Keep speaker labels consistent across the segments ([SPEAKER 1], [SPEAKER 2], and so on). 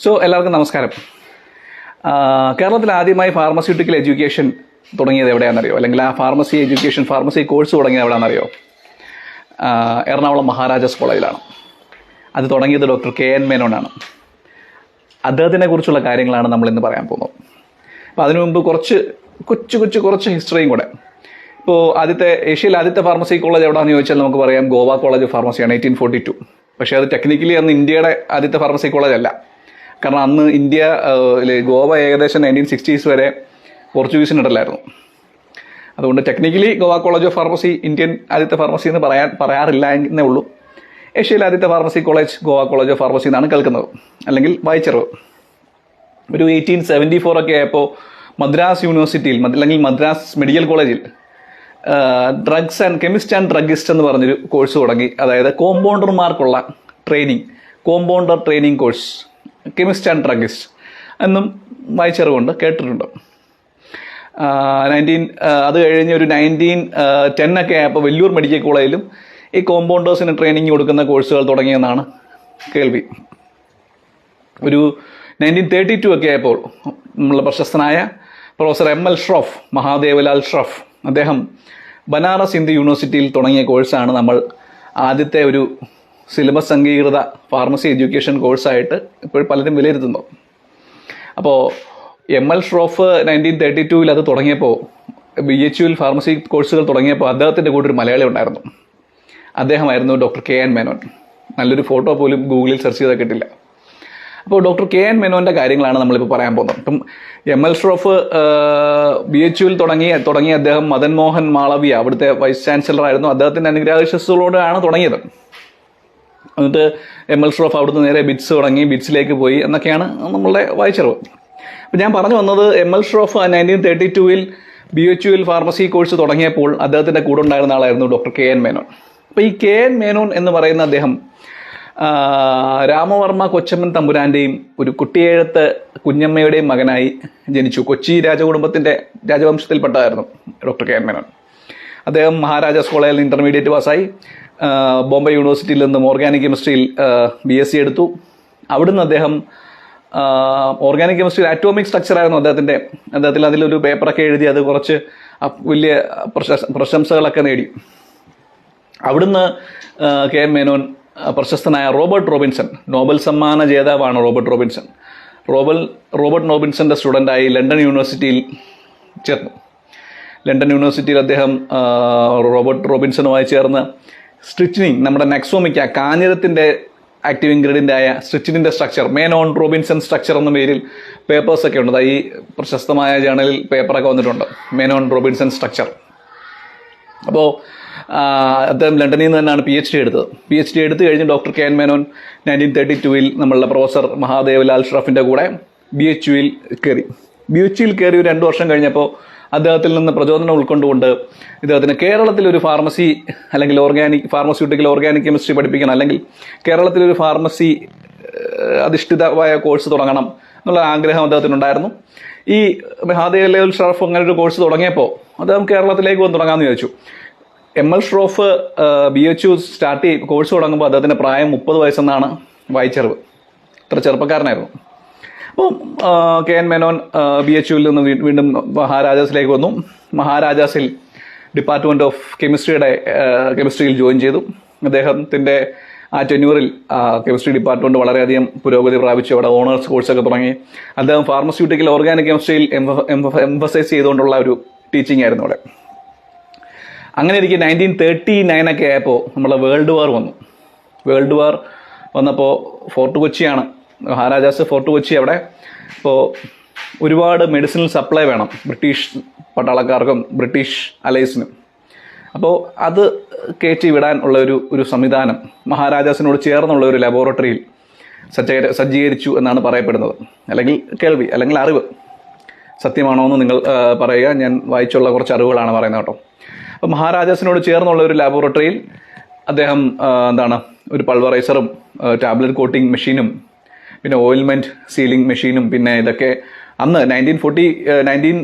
[SPEAKER 1] So എല്ലാവർക്കും നമസ്കാരം. കേരളത്തിൽ ആദ്യമായി ഫാർമസ്യൂട്ടിക്കൽ എഡ്യൂക്കേഷൻ തുടങ്ങിയത് എവിടെയാണെന്നറിയോ? അല്ലെങ്കിൽ ആ ഫാർമസി എഡ്യൂക്കേഷൻ ഫാർമസി കോഴ്സ് തുടങ്ങിയത് എവിടെയാണെന്നറിയോ? എറണാകുളം മഹാരാജാസ് കോളേജിലാണ്. അത് തുടങ്ങിയത് ഡോക്ടർ കെ എൻ മേനോനാണ്. അദ്ദേഹത്തിനെ കുറിച്ചുള്ള കാര്യങ്ങളാണ് നമ്മൾ ഇന്ന് പറയാൻ പോകുന്നത്. അപ്പോൾ അതിനു മുമ്പ് കുറച്ച് കൊച്ചു കൊച്ചു കുറച്ച് ഹിസ്റ്ററിയും കൂടെ. ഇപ്പോൾ ആദ്യത്തെ ഏഷ്യയിലെ ആദ്യത്തെ ഫാർമസി കോളേജ് എവിടെയാണെന്ന് ചോദിച്ചാൽ നമുക്ക് പറയാം ഗോവ കോളേജ് ഓഫ് ഫാർമസിയാണ് എയ്റ്റീൻ ഫോർട്ടി ടു പക്ഷേ അത് ടെക്നിക്കലി അന്ന് ഇന്ത്യയുടെ ആദ്യത്തെ ഫാർമസി കോളേജ് അല്ല. കാരണം അന്ന് ഇന്ത്യ ഗോവ ഏകദേശം നയന്റീൻ സിക്സ്റ്റീസ് വരെ പോർച്ചുഗീസിനിടലായിരുന്നു അതുകൊണ്ട് technically Goa college of pharmacy Indian ആദ്യത്തെ ഫാർമസി എന്ന് പറയാൻ പറയാറില്ല എന്നേ ഉള്ളൂ. ഏഷ്യയിലെ ആദ്യത്തെ pharmacy college Goa college of pharmacy എന്നാണ് കേൾക്കുന്നത്. അല്ലെങ്കിൽ വായിച്ചറിവ്. ഒരു എയ്റ്റീൻ സെവന്റി ഫോർ ഒക്കെ ആയപ്പോൾ മദ്രാസ് യൂണിവേഴ്സിറ്റിയിൽ അല്ലെങ്കിൽ മദ്രാസ് മെഡിക്കൽ കോളേജിൽ drugs and chemist and druggist എന്ന് പറഞ്ഞൊരു കോഴ്സ് തുടങ്ങി. അതായത് കോമ്പൗണ്ടർമാർക്കുള്ള training compounder training course chemist and druggist എന്നും വായിച്ചറിവുണ്ട് കേട്ടിട്ടുണ്ട്. നയന്റീൻ അത് കഴിഞ്ഞ് ഒരു നയന്റീൻ ടെൻ ഒക്കെ ആയപ്പോൾ വെല്ലൂർ മെഡിക്കൽ കോളേജിലും ഈ കോമ്പൗണ്ടേഴ്സിന് ട്രെയിനിങ് കൊടുക്കുന്ന കോഴ്സുകൾ തുടങ്ങിയെന്നാണ് കേൾവി. ഒരു നയന്റീൻ തേർട്ടി ടു ഒക്കെ ആയപ്പോൾ നമ്മളെ പ്രശസ്തനായ professor M L Shroff Mahadevlal Shroff അദ്ദേഹം ബനാറസ് ഹിന്ദു യൂണിവേഴ്സിറ്റിയിൽ തുടങ്ങിയ കോഴ്സാണ് നമ്മൾ ആദ്യത്തെ ഒരു സിലബസ് അംഗീകൃത ഫാർമസി എഡ്യൂക്കേഷൻ കോഴ്സായിട്ട് ഇപ്പോൾ പലരും വിലയിരുത്തുന്നു. അപ്പോൾ M L Shroff nineteen thirty ടൂവിൽ അത് തുടങ്ങിയപ്പോൾ ബി എച്ച് യുവിൽ ഫാർമസി കോഴ്സുകൾ തുടങ്ങിയപ്പോൾ അദ്ദേഹത്തിന്റെ കൂടെ ഒരു മലയാളി ഉണ്ടായിരുന്നു. അദ്ദേഹമായിരുന്നു ഡോക്ടർ കെ എൻ മേനോൻ. നല്ലൊരു ഫോട്ടോ പോലും ഗൂഗിളിൽ സെർച്ച് ചെയ്താൽ കിട്ടില്ല. അപ്പോൾ ഡോക്ടർ കെ എൻ മേനോന്റെ കാര്യങ്ങളാണ് നമ്മളിപ്പോൾ പറയാൻ പോകുന്നത്. ഇപ്പം M L Shroff B H യുവിൽ തുടങ്ങി തുടങ്ങിയ അദ്ദേഹം മദൻ മോഹൻ മാളവിയ അവിടുത്തെ വൈസ് ചാൻസലർ ആയിരുന്നു അദ്ദേഹത്തിന്റെ അനുഗ്രഹാശസ്സുകളോടാണ് തുടങ്ങിയത്. എന്നിട്ട് എം എൽ ഷ്രോഫ് അവിടുന്ന് നേരെ ബിറ്റ്സ് തുടങ്ങി ബിറ്റ്സിലേക്ക് പോയി എന്നൊക്കെയാണ് നമ്മളുടെ വായിച്ചറിവ്. അപ്പം ഞാൻ പറഞ്ഞു വന്നത് M L Shroff nineteen thirty ടൂവിൽ ബി എച്ച് യുവിൽ ഫാർമസി കോഴ്സ് തുടങ്ങിയപ്പോൾ അദ്ദേഹത്തിന്റെ കൂടെ ഉണ്ടായിരുന്ന ആളായിരുന്നു ഡോക്ടർ കെ എൻ മേനോൻ. അപ്പോൾ ഈ കെ എൻ മേനോൻ എന്ന് പറയുന്ന അദ്ദേഹം രാമവർമ്മ കൊച്ചമ്മൻ തമ്പുരാന്റെയും ഒരു കുട്ടിയേഴത്ത് കുഞ്ഞമ്മയുടെയും മകനായി ജനിച്ചു. കൊച്ചി രാജകുടുംബത്തിന്റെ രാജവംശത്തിൽപ്പെട്ടതായിരുന്നു ഡോക്ടർ കെ എൻ മേനോൻ. അദ്ദേഹം മഹാരാജാസ് കോളേജിൽ ഇന്റർമീഡിയറ്റ് പാസ്സായി ബോംബെ യൂണിവേഴ്സിറ്റിയിൽ നിന്നും ഓർഗാനിക് കെമിസ്ട്രിയിൽ ബി എസ് സി എടുത്തു. അവിടുന്ന് അദ്ദേഹം ഓർഗാനിക് കെമിസ്ട്രിയിൽ ആറ്റോമിക് സ്ട്രക്ചർ ആയിരുന്നു അദ്ദേഹത്തിന്റെ അദ്ദേഹത്തിൽ അതിലൊരു പേപ്പറൊക്കെ എഴുതി അത് കുറച്ച് വലിയ പ്രശംസകളൊക്കെ നേടി. അവിടുന്ന് കെ എം മേനോൻ പ്രശസ്തനായ റോബർട്ട് റോബിൻസൺ നോബൽ സമ്മാന ജേതാവാണ് റോബർട്ട് റോബിൻസൺ. റോബൽ റോബർട്ട് റോബിൻസന്റെ സ്റ്റുഡന്റായി ലണ്ടൻ യൂണിവേഴ്സിറ്റിയിൽ ചേർന്നു. ലണ്ടൻ യൂണിവേഴ്സിറ്റിയിൽ അദ്ദേഹം റോബർട്ട് റോബിൻസണുമായി ചേർന്ന് സ്ട്രിച്ചിനിങ് നമ്മുടെ നെക്സോമിക്ക കാഞ്ഞിരത്തിന്റെ ആക്റ്റീവ് ഇൻഗ്രീഡിയന്റ് ആയ സ്ട്രിച്ചിനിന്റെ സ്ട്രക്ചർ മേനോൺ റോബിൻസൺ സ്ട്രക്ചർ എന്ന പേരിൽ പേപ്പേഴ്സ് ഒക്കെ ഉണ്ട്. ഈ പ്രശസ്തമായ ജേണലിൽ പേപ്പറൊക്കെ വന്നിട്ടുണ്ട്. മേനോൺ റോബിൻസൺ സ്ട്രക്ചർ അപ്പോൾ അദ്ദേഹം ലണ്ടനിൽ നിന്ന് തന്നെയാണ് പി എച്ച് ഡി എടുത്തത്. പി എച്ച് ഡി എടുത്തു കഴിഞ്ഞ് doctor K N Menon nineteen thirty ടുവിൽ നമ്മളുടെ പ്രൊഫസർ മഹാദേവ് ലാൽ ഷ്റഫിന്റെ കൂടെ ബി എച്ച് യുയിൽ കയറി ബി എച്ച് യുയിൽ കയറി ഒരു രണ്ട് വർഷം കഴിഞ്ഞപ്പോൾ അദ്ദേഹത്തിൽ നിന്ന് പ്രചോദനം ഉൾക്കൊണ്ടുകൊണ്ട് ഇദ്ദേഹത്തിന് കേരളത്തിൽ ഒരു ഫാർമസി അല്ലെങ്കിൽ ഓർഗാനിക് ഫാർമസ്യൂട്ടിക്കൽ ഓർഗാനിക് കെമിസ്ട്രി പഠിപ്പിക്കണം. അല്ലെങ്കിൽ കേരളത്തിലൊരു ഫാർമസി ഏഹ്, അധിഷ്ഠിതമായ കോഴ്സ് തുടങ്ങണം എന്നുള്ള ആഗ്രഹം അദ്ദേഹത്തിനുണ്ടായിരുന്നു. ഈ മഹാദേവ് ലാൽ ഷറഫ് അങ്ങനെ ഒരു കോഴ്സ് തുടങ്ങിയപ്പോൾ അദ്ദേഹം കേരളത്തിലേക്ക് വന്ന് തുടങ്ങാമെന്ന് ചോദിച്ചു M L Shroff B H U start ചെയ്ത് കോഴ്സ് തുടങ്ങുമ്പോൾ അദ്ദേഹത്തിന്റെ പ്രായം മുപ്പത് വയസ്സെന്നാണ് വായിച്ചറിവ്. ഇത്ര ചെറുപ്പക്കാരനായിരുന്നു. അപ്പോൾ K N Menon B H യുവിൽ നിന്ന് വീണ്ടും മഹാരാജാസിലേക്ക് വന്നു. മഹാരാജാസിൽ ഡിപ്പാർട്ട്മെന്റ് ഓഫ് കെമിസ്ട്രിയുടെ കെമിസ്ട്രിയിൽ ജോയിൻ ചെയ്തു. അദ്ദേഹത്തിന്റെ ആ ടെന്യൂറിൽ കെമിസ്ട്രി ഡിപ്പാർട്ട്മെന്റ് വളരെയധികം പുരോഗതി പ്രാപിച്ചു. അവിടെ ഓണേഴ്സ് കോഴ്സൊക്കെ തുടങ്ങി. അദ്ദേഹം ഫാർമസ്യൂട്ടിക്കൽ ഓർഗാനിക് കെമിസ്ട്രിയിൽ എംഫസൈസ് ചെയ്തുകൊണ്ടുള്ള ഒരു ടീച്ചിങ് ആയിരുന്നു അവിടെ. അങ്ങനെ ഇരിക്കെ നയന്റീൻ തേർട്ടി നയൻ ഒക്കെ ആയപ്പോൾ നമ്മളെ വേൾഡ് വാർ വന്നു. വേൾഡ് വാർ വന്നപ്പോൾ ഫോർട്ട് കൊച്ചിയാണ് മഹാരാജാസ് ഫോർട്ട് കൊച്ചി അവിടെ. ഇപ്പോൾ ഒരുപാട് മെഡിസിനൽ സപ്ലൈ വേണം ബ്രിട്ടീഷ് പട്ടാളക്കാർക്കും ബ്രിട്ടീഷ് അലൈസിനും അപ്പോൾ അത് കയറ്റി വിടാൻ ഉള്ള ഒരു ഒരു സംവിധാനം മഹാരാജാസിനോട് ചേർന്നുള്ള ഒരു ലബോറട്ടറിയിൽ സജ്ജീകര സജ്ജീകരിച്ചു എന്നാണ് പറയപ്പെടുന്നത്. അല്ലെങ്കിൽ കേൾവി അല്ലെങ്കിൽ അറിവ്. സത്യമാണോ എന്ന് നിങ്ങൾ പറയുക. ഞാൻ വായിച്ചുള്ള കുറച്ച് അറിവുകളാണ് പറയുന്നത് കേട്ടോ. അപ്പോൾ മഹാരാജാസിനോട് ചേർന്നുള്ള ഒരു ലാബോറട്ടറിയിൽ അദ്ദേഹം എന്താണ് ഒരു പൾവറൈസറും ടാബ്ലറ്റ് കോട്ടിംഗ് മെഷീനും പിന്നെ ഓയിൽമെന്റ് സീലിംഗ് മെഷീനും പിന്നെ ഇതൊക്കെ അന്ന് nineteen forty nineteen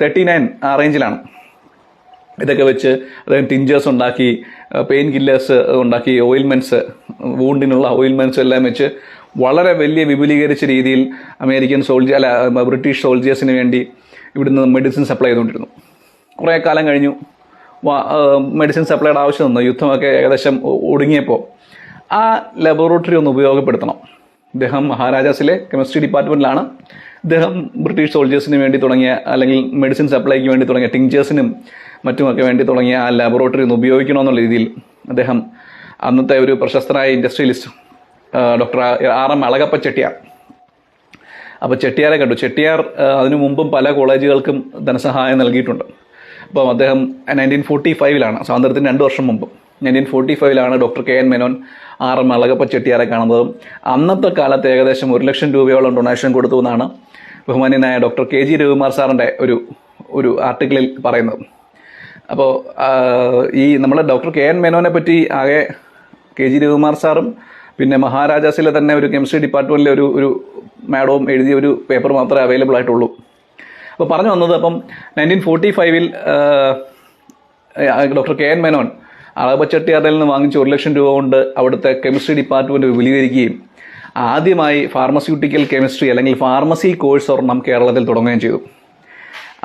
[SPEAKER 1] thirty nine ആ റേഞ്ചിലാണ് ഇതൊക്കെ വെച്ച് അദ്ദേഹം ടിഞ്ചേഴ്സ് ഉണ്ടാക്കി പെയിൻ കില്ലേഴ്സ് ഉണ്ടാക്കി ഓയിൽമെന്റ്സ് വൂണ്ടിനുള്ള ഓയിൽമെന്റ്സ് എല്ലാം വെച്ച് വളരെ വലിയ വിപുലീകരിച്ച രീതിയിൽ അമേരിക്കൻ സോൾജർ അല്ല ബ്രിട്ടീഷ് സോൾജേഴ്സിന് വേണ്ടി ഇവിടുന്ന് മെഡിസിൻ സപ്ലൈ ചെയ്തുകൊണ്ടിരുന്നു. കുറേ കാലം കഴിഞ്ഞു. മെഡിസിൻ സപ്ലൈയുടെ ആവശ്യം വന്നു. യുദ്ധമൊക്കെ ഏകദേശം ഒടുങ്ങിയപ്പോൾ ആ ലബോറട്ടറി ഒന്ന് ഉപയോഗപ്പെടുത്തണം. ഇദ്ദേഹം മഹാരാജാസിലെ കെമിസ്ട്രി ഡിപ്പാർട്ട്മെന്റിലാണ് അദ്ദേഹം ബ്രിട്ടീഷ് സോൾജേഴ്സിന് വേണ്ടി തുടങ്ങിയ അല്ലെങ്കിൽ മെഡിസിൻ സപ്ലൈക്ക് വേണ്ടി തുടങ്ങിയ ടിഞ്ചേഴ്സിനും മറ്റുമൊക്കെ വേണ്ടി തുടങ്ങിയ ആ ലബോറട്ടറി ഒന്ന് ഉപയോഗിക്കണമെന്നുള്ള രീതിയിൽ അദ്ദേഹം അന്നത്തെ ഒരു പ്രശസ്തനായ industrialist doctor R M Alagappa Chettiar. അപ്പോൾ ചെട്ടിയാരെ കണ്ടു. ചെട്ടിയാർ അതിനു മുമ്പും പല കോളേജുകൾക്കും ധനസഹായം നൽകിയിട്ടുണ്ട്. അപ്പം അദ്ദേഹം നയന്റീൻ ഫോർട്ടി ഫൈവിലാണ് സ്വാതന്ത്ര്യത്തിന് രണ്ട് വർഷം മുമ്പ്. Nineteen forty ഫൈവിലാണ് doctor K N Menon R M Alagappa ചെട്ടിയാരെ കാണുന്നതും. അന്നത്തെ കാലത്ത് ഏകദേശം ഒരു ലക്ഷം രൂപയോളം ഡൊണേഷൻ കൊടുത്തു എന്നാണ് ബഹുമാന്യനായ ഡോക്ടർ കെ ജി രവികുമാർ സാറിന്റെ ഒരു ഒരു ആർട്ടിക്കിളിൽ പറയുന്നത്. അപ്പോൾ ഈ നമ്മളെ ഡോക്ടർ കെ എൻ മേനോനെ പറ്റി ആകെ കെ ജി രവികുമാർ സാറും പിന്നെ മഹാരാജാസിലെ തന്നെ ഒരു കെമിസ്ട്രി ഡിപ്പാർട്ട്മെന്റിലെ ഒരു ഒരു മാഡവും എഴുതിയ ഒരു പേപ്പർ മാത്രമേ അവൈലബിൾ ആയിട്ടുള്ളൂ. അപ്പോൾ പറഞ്ഞു വന്നത് അപ്പം നയന്റീൻ ഫോർട്ടി ഫൈവിൽ ഡോക്ടർ കെ എൻ മേനോൻ അളവച്ചട്ടിയാറിൽ നിന്ന് വാങ്ങിച്ച ഒരു ലക്ഷം രൂപ കൊണ്ട് അവിടുത്തെ കെമിസ്ട്രി ഡിപ്പാർട്ട്മെന്റ് വിപുലീകരിക്കുകയും ആദ്യമായി ഫാർമസ്യൂട്ടിക്കൽ കെമിസ്ട്രി അല്ലെങ്കിൽ ഫാർമസി കോഴ്സ് ഒരെണ്ണം കേരളത്തിൽ തുടങ്ങുകയും ചെയ്തു.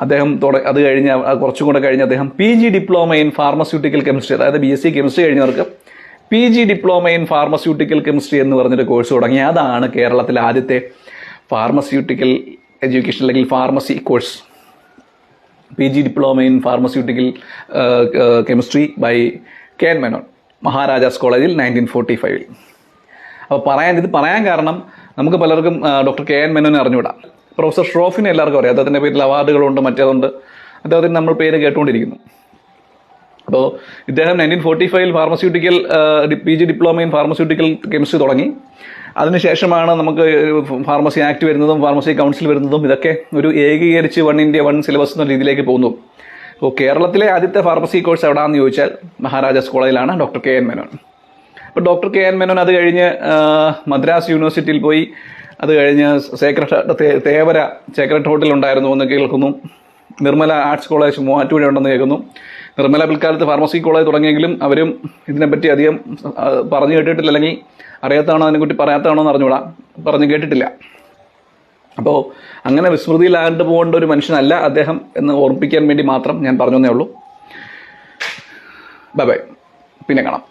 [SPEAKER 1] അദ്ദേഹം തുട അത് കഴിഞ്ഞ് കുറച്ചും കൂടെ കഴിഞ്ഞ് അദ്ദേഹം P G diploma in pharmaceutical chemistry അതായത് B S C chemistry കഴിഞ്ഞവർക്ക് P G diploma in pharmaceutical chemistry എന്ന് പറഞ്ഞൊരു കോഴ്സ് തുടങ്ങി. അതാണ് കേരളത്തിലെ ആദ്യത്തെ ഫാർമസ്യൂട്ടിക്കൽ എഡ്യൂക്കേഷൻ അല്ലെങ്കിൽ pharmacy course P G diploma in pharmaceutical chemistry by K N Menon Maharajas college nineteen forty ഫൈവിൽ അപ്പോൾ പറയാൻ ഇത് പറയാൻ കാരണം നമുക്ക് പലർക്കും ഡോക്ടർ കെ എൻ മേനോനെ അറിഞ്ഞുവിടാം പ്രൊഫസർ ഷ്രോഫിനെ എല്ലാവർക്കും അറിയാം. അദ്ദേഹത്തിന്റെ പേരിൽ അവാർഡുകളുണ്ട് മറ്റേതുണ്ട്. അദ്ദേഹത്തിന് നമ്മൾ പേര് കേട്ടുകൊണ്ടിരിക്കുന്നു. അപ്പോൾ ഇദ്ദേഹം നയന്റീൻ ഫോർട്ടി ഫൈവിൽ pharmaceutical P G diploma in pharmaceutical chemistry തുടങ്ങി. അതിനുശേഷമാണ് നമുക്ക് ഫാർമസി ആക്ട് വരുന്നതും ഫാർമസി കൗൺസിൽ വരുന്നതും ഇതൊക്കെ ഒരു ഏകീകരിച്ച് വൺ ഇന്ത്യ വൺ സിലബസ് എന്ന രീതിയിലേക്ക് പോകുന്നു. അപ്പോൾ കേരളത്തിലെ ആദ്യത്തെ ഫാർമസി കോഴ്സ് എവിടെയാണെന്ന് ചോദിച്ചാൽ മഹാരാജാസ് കോളേജിലാണ് ഡോക്ടർ കെ എൻ മേനോൻ. അപ്പോൾ ഡോക്ടർ കെ എൻ മേനോൻ അത് കഴിഞ്ഞ് മദ്രാസ് യൂണിവേഴ്സിറ്റിയിൽ പോയി. അത് കഴിഞ്ഞ് സേക്രട്ട് തേവര സേക്രട്ട് ഹോട്ടലുണ്ടായിരുന്നു എന്ന് കേൾക്കുന്നു. നിർമ്മല ആർട്സ് കോളേജ് മൂവാറ്റുപുഴ ഉണ്ടെന്ന് കേൾക്കുന്നു. നിർമ്മല പിൽക്കാലത്ത് ഫാർമസി കോളേജ് തുടങ്ങിയെങ്കിലും അവരും ഇതിനെപ്പറ്റി അധികം പറഞ്ഞു കേട്ടിട്ടില്ല അല്ലെങ്കിൽ അറിയാത്തതാണോ അതിനെക്കുറിച്ച് പറയാത്തതാണോ എന്ന് അറിഞ്ഞുകൂടാ. പറഞ്ഞു കേട്ടിട്ടില്ല. അപ്പോൾ അങ്ങനെ വിസ്മൃതിയിലാണ്ട് പോകേണ്ട ഒരു മനുഷ്യനല്ല അദ്ദേഹം എന്ന് ഓർമ്മിപ്പിക്കാൻ വേണ്ടി മാത്രം ഞാൻ പറഞ്ഞു തന്നേ ഉള്ളൂ. ബൈ ബൈ പിന്നെ കാണാം.